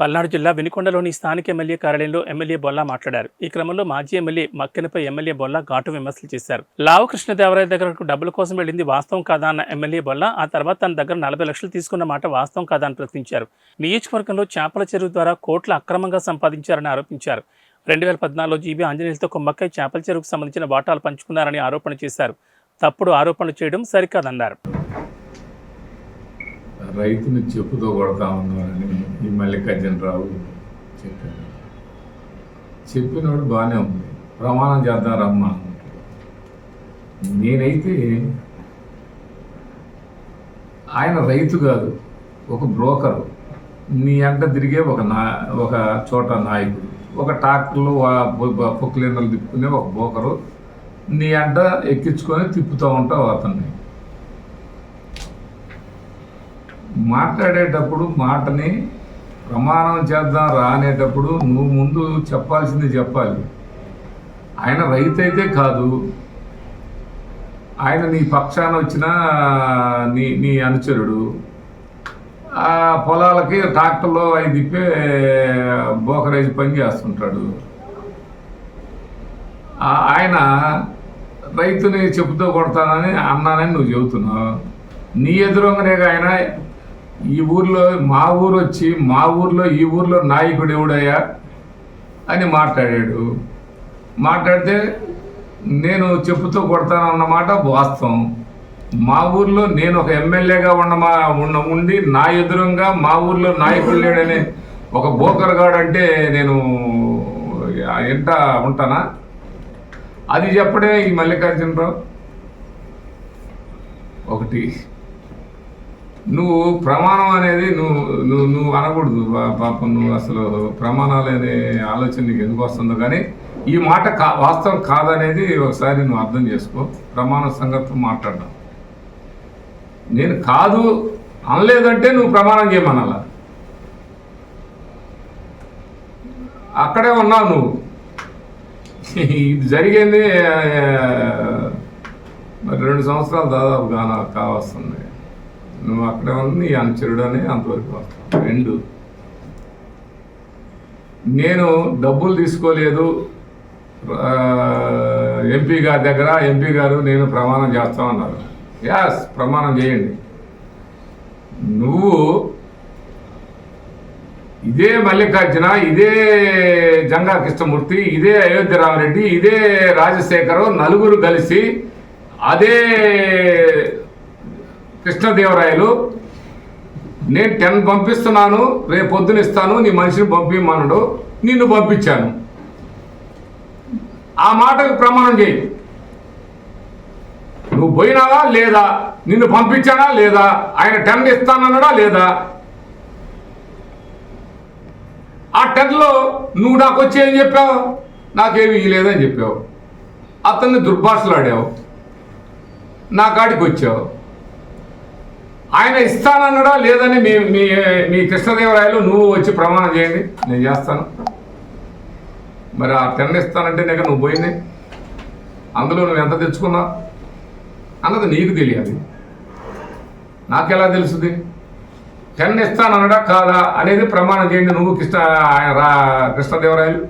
పల్నాడు జిల్లా వినుకొండలోని స్థానిక ఎమ్మెల్యే కార్యాలయంలో ఎమ్మెల్యే బొల్లా మాట్లాడారు. ఈ క్రమంలో మాజీ ఎమ్మెల్యే మక్కెనపై ఎమ్మెల్యే బొల్లా ఘాటు విమర్శలు చేశారు. లావు కృష్ణదేవరాయ దగ్గరకు డబ్బుల కోసం వెళ్ళింది వాస్తవం కాదా అన్న ఎమ్మెల్యే బొల్లా ఆ తర్వాత తన దగ్గర నలభై లక్షలు తీసుకున్న మాట వాస్తవం కాదా అని ప్రశ్నించారు. నియోజకవర్గంలో చేపల చెరువు ద్వారా కోట్లు అక్రమంగా సంపాదించారని ఆరోపించారు. రెండు వేల పద్నాలుగులో జీబీ ఆంజనేయులతో కొమ్మక్కై చేపల చెరువుకు సంబంధించిన వాటాలు పంచుకున్నారని ఆరోపణ చేశారు. తప్పుడు ఆరోపణలు చేయడం సరికాదన్నారు. రైతుని చెప్పుతో కొడతా ఉన్నారని ఈ మల్లికార్జునరావు చెప్పాడు చెప్పినోడు బాగానే ఉంది. ప్రమాణం చేద్దాం రమ్మా నేనైతే ఆయన రైతు కాదు ఒక బ్రోకరు. నీ అంట తిరిగే ఒక నా ఒక చోట నాయకుడు ఒక ట్రాక్టర్లు పొక్కులీనలు తిప్పుకునే ఒక బ్రోకరు. నీ అంట ఎక్కించుకొని తిప్పుతూ ఉంటావు అతన్ని. మాట్లాడేటప్పుడు మాటని ప్రమాణం చేద్దాం రా అనేటప్పుడు నువ్వు ముందు చెప్పాల్సింది చెప్పాలి. ఆయన రైతు అయితే కాదు. ఆయన నీ పక్షాన వచ్చిన నీ నీ అనుచరుడు. ఆ పొలాలకి ట్రాక్టర్లో అవి తిప్పే బోకరేజ్ పని చేస్తుంటాడు. ఆయన రైతుని చెబుతూ కొడతానని అన్నానని నువ్వు చెబుతున్నావు. నీ ఎదురుగానే ఆయన ఈ ఊర్లో మా ఊరు వచ్చి మా ఊర్లో ఈ ఊర్లో నాయకుడు ఎవడయ్యా? అని మాట్లాడాడు. మాట్లాడితే నేను చెప్పుతో కొడతానన్నమాట వాస్తవం. మా ఊర్లో నేను ఒక ఎమ్మెల్యేగా ఉన్నమా ఉన్న ఉండి నా ఎదురుగా మా ఊర్లో నాయకుడు లేడని ఒక బోకర్గాడు అంటే నేను ఎంత ఉంటానా? అది చెప్పడే ఈ మల్లికార్జునరావు. ఒకటి. నువ్వు ప్రమాణం అనేది నువ్వు నువ్వు నువ్వు అనకూడదు పాపం నువ్వు అసలు ప్రమాణాలు అనే ఆలోచన నీకు ఎందుకు వస్తుందో. కానీ ఈ మాట కా వాస్తవం కాదనేది ఒకసారి నువ్వు అర్థం చేసుకో. ప్రమాణ సంగతి మాట్లాడడం. నేను కాదు అనలేదంటే నువ్వు ప్రమాణం చేయమనాల? అక్కడే ఉన్నావు నువ్వు. ఇది జరిగింది మరి రెండు సంవత్సరాలు దాదాపు కావస్తుంది. నువ్వు అక్కడే ఉంది నీ అనుచరుడు అనే అంతవరకు వస్తావు రెండు. నేను డబ్బులు తీసుకోలేదు. ఎంపీ గారి దగ్గర ఎంపీ గారు నేను ప్రమాణం చేస్తామన్నారు యాస్ ప్రమాణం చేయండి. నువ్వు ఇదే మల్లికార్జున ఇదే జంగా కృష్ణమూర్తి ఇదే అయోధ్య రామరెడ్డి ఇదే రాజశేఖరం నలుగురు కలిసి అదే కృష్ణదేవరాయలు నేను టెన్ పంపిస్తున్నాను రేపు పొద్దున ఇస్తాను నీ మనిషిని పంపించమనడు నిన్ను పంపించాను. ఆ మాటకు ప్రమాణం చేయి. నువ్వు పోయినావా లేదా? నిన్ను పంపించానా లేదా? ఆయన టెన్ ఇస్తానన్నాడా లేదా? ఆ టెన్లో నువ్వు నాకు వచ్చి ఏం చెప్పావు? నాకేమి ఇవ్వలేదని చెప్పావు. అతన్ని దుర్భాషలాడావు. నా కాడికి వచ్చావు. ఆయన ఇస్తానన్నాడా లేదని మీ మీ మీ కృష్ణదేవరాయలు నువ్వు వచ్చి ప్రమాణం చేయండి నేను చేస్తాను. మరి ఆ టెన్ ఇస్తానంటే నేను నువ్వు పోయింది. అందులో నువ్వు ఎంత తెచ్చుకున్నావు అన్నది నీకు తెలియాలి. నాకెలా తెలుసుది? టెన్ ఇస్తానన్నాడా కాదా అనేది ప్రమాణం చేయండి నువ్వు కృష్ణ ఆయన రా కృష్ణదేవరాయలు.